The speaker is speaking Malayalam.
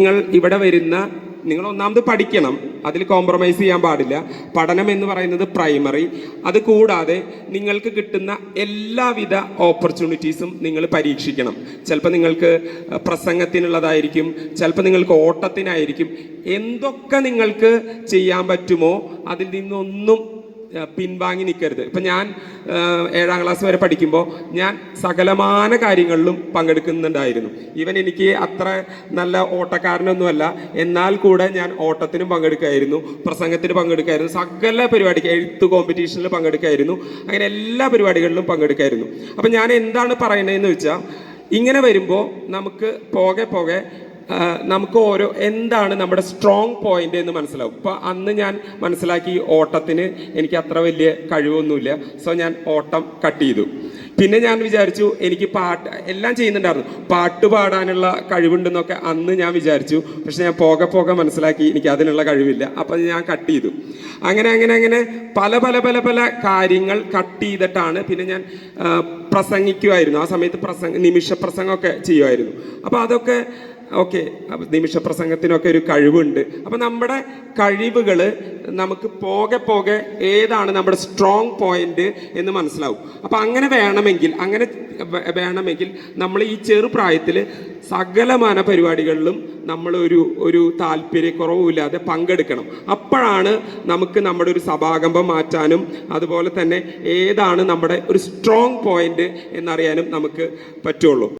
നിങ്ങൾ ഇവിടെ വരുന്ന നിങ്ങൾ ഒന്നാമത് പഠിക്കണം. അതിൽ കോംപ്രമൈസ് ചെയ്യാൻ പാടില്ല. പഠനം എന്ന് പറയുന്നത് പ്രൈമറി അത് കൂടാതെ നിങ്ങൾക്ക് കിട്ടുന്ന എല്ലാവിധ ഓപ്പർച്യൂണിറ്റീസും നിങ്ങൾ പരീക്ഷിക്കണം. ചിലപ്പോൾ നിങ്ങൾക്ക് പ്രസംഗത്തിനുള്ളതായിരിക്കും ചിലപ്പോൾ നിങ്ങൾക്ക് ഓട്ടത്തിനായിരിക്കും. എന്തൊക്കെ നിങ്ങൾക്ക് ചെയ്യാൻ പറ്റുമോ അതിൽ നിന്നൊന്നും പിൻവാങ്ങി നിൽക്കരുത് ഇപ്പം ഞാൻ ഏഴാം ക്ലാസ് വരെ പഠിക്കുമ്പോൾ ഞാൻ സകലമാന കാര്യങ്ങളിലും പങ്കെടുക്കുന്നുണ്ടായിരുന്നു. ഈവൻ എനിക്ക് അത്ര നല്ല ഓട്ടക്കാരനൊന്നുമല്ല. എന്നാൽ കൂടെ ഞാൻ ഓട്ടത്തിനും പങ്കെടുക്കുമായിരുന്നു പ്രസംഗത്തിന് പങ്കെടുക്കുമായിരുന്നു സകല പരിപാടിക്ക് എഴുത്ത് കോമ്പറ്റീഷനിൽ പങ്കെടുക്കുമായിരുന്നു അങ്ങനെ എല്ലാ പരിപാടികളിലും പങ്കെടുക്കുമായിരുന്നു അപ്പം ഞാൻ എന്താണ് പറയണതെന്ന് വെച്ചാൽ ഇങ്ങനെ വരുമ്പോൾ നമുക്ക് പോകെ പോകെ നമുക്ക് ഓരോ എന്താണ് നമ്മുടെ സ്ട്രോങ് പോയിന്റ് എന്ന് മനസ്സിലാവും. ഇപ്പൊ അന്ന് ഞാൻ മനസ്സിലാക്കി ഓട്ടത്തിന് എനിക്ക് അത്ര വലിയ കഴിവൊന്നുമില്ല. സോ ഞാൻ ഓട്ടം കട്ട് ചെയ്തു. പിന്നെ ഞാൻ വിചാരിച്ചു എനിക്ക് പാട്ട് എല്ലാം ചെയ്യുന്നുണ്ടായിരുന്നു. പാട്ട് പാടാനുള്ള കഴിവുണ്ടെന്നൊക്കെ അന്ന് ഞാൻ വിചാരിച്ചു. പക്ഷെ ഞാൻ പോകെ പോകെ മനസ്സിലാക്കി എനിക്ക് അതിനുള്ള കഴിവില്ല. അപ്പം ഞാൻ കട്ട് ചെയ്തു. അങ്ങനെ അങ്ങനെ അങ്ങനെ പല പല പല പല കാര്യങ്ങൾ കട്ട് ചെയ്തിട്ടാണ് പിന്നെ ഞാൻ പ്രസംഗിക്കുമായിരുന്നു ആ സമയത്ത് പ്രസംഗ നിമിഷ പ്രസംഗമൊക്കെ ചെയ്യുമായിരുന്നു അപ്പോൾ അതൊക്കെ ഓക്കെ. നിമിഷ പ്രസംഗത്തിനൊക്കെ ഒരു കഴിവുണ്ട്. അപ്പം നമ്മുടെ കഴിവുകൾ നമുക്ക് പോകെ പോകെ ഏതാണ് നമ്മുടെ സ്ട്രോങ് പോയിന്റ് എന്ന് മനസ്സിലാവും. അപ്പം അങ്ങനെ വേണമെങ്കിൽ അങ്ങനെ വേണമെങ്കിൽ നമ്മൾ ഈ ചെറുപ്രായത്തിൽ സകലമാന പരിപാടികളിലും നമ്മൾ ഒരു ഒരു താല്പര്യക്കുറവുമില്ലാതെ പങ്കെടുക്കണം. അപ്പോഴാണ് നമുക്ക് നമ്മുടെ ഒരു സഭാകമ്പം മാറ്റാനും അതുപോലെ തന്നെ ഏതാണ് നമ്മുടെ ഒരു സ്ട്രോങ് പോയിന്റ് എന്നറിയാനും നമുക്ക് പറ്റുള്ളൂ.